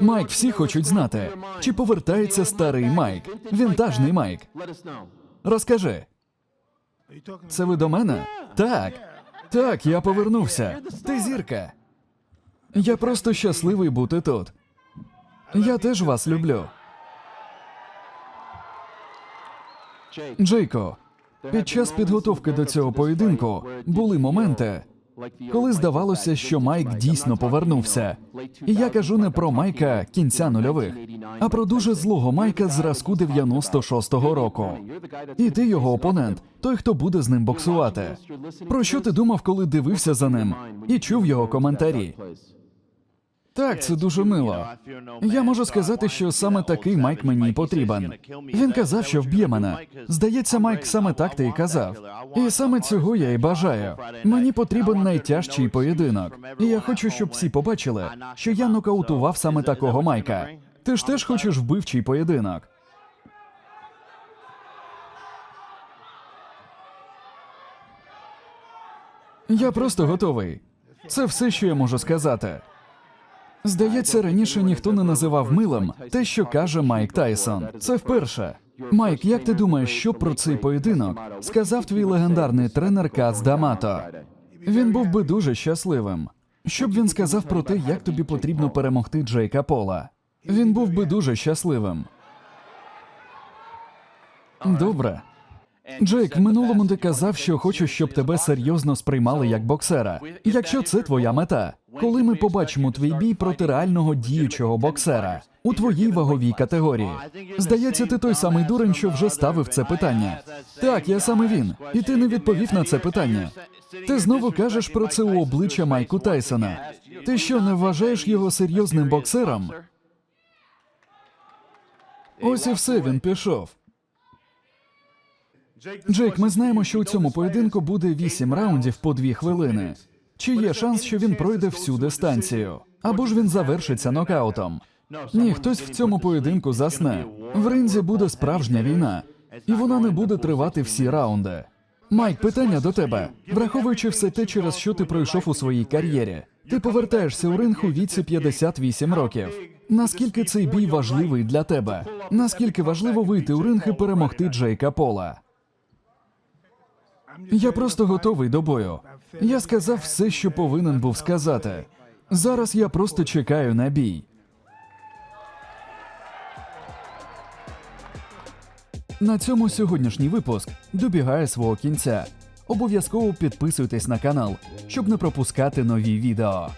Майк, всі хочуть знати, чи повертається старий Майк, вінтажний Майк. Розкажи, це ви до мене? Так. Так, я повернувся. Ти зірка. Я просто щасливий бути тут. Я теж вас люблю. Джейко, під час підготовки до цього поєдинку були моменти, коли здавалося, що Майк дійсно повернувся. І я кажу не про Майка кінця нульових, а про дуже злого Майка зразку 96-го року. І ти його опонент, той, хто буде з ним боксувати. Про що ти думав, коли дивився за ним і чув його коментарі? Так, це дуже мило. Я можу сказати, що саме такий Майк мені потрібен. Він казав, що вб'є мене. Здається, Майк саме так ти і казав. І саме цього я і бажаю. Мені потрібен найтяжчий поєдинок. І я хочу, щоб всі побачили, що я нокаутував саме такого Майка. Ти ж теж хочеш вбивчий поєдинок. Я просто готовий. Це все, що я можу сказати. Здається, раніше ніхто не називав милим те, що каже Майк Тайсон. Це вперше. Майк, як ти думаєш, що про цей поєдинок сказав твій легендарний тренер Кац Дамато? Він був би дуже щасливим. Що б він сказав про те, як тобі потрібно перемогти Джейка Пола? Він був би дуже щасливим. Добре. Джейк, минулому ти казав, що хочеш, щоб тебе серйозно сприймали як боксера. Якщо це твоя мета, коли ми побачимо твій бій проти реального діючого боксера у твоїй ваговій категорії. Здається, ти той самий дурень, що вже ставив це питання. Так, я саме він, і ти не відповів на це питання. Ти знову кажеш про це у обличчя Майку Тайсона. Ти що, не вважаєш його серйозним боксером? Ось і все, він пішов. Джейк, ми знаємо, що у цьому поєдинку буде 8 раундів по 2 хвилини. Чи є шанс, що він пройде всю дистанцію? Або ж він завершиться нокаутом? Ні, хтось в цьому поєдинку засне. В ринзі буде справжня війна, і вона не буде тривати всі раунди. Майк, питання до тебе. Враховуючи все те, через що ти пройшов у своїй кар'єрі, ти повертаєшся у ринг у віці 58 років. Наскільки цей бій важливий для тебе? Наскільки важливо вийти у ринг і перемогти Джейка Пола? Я просто готовий до бою. Я сказав все, що повинен був сказати. Зараз я просто чекаю на бій. На цьому сьогоднішній випуск добігає свого кінця. Обов'язково підписуйтесь на канал, щоб не пропускати нові відео.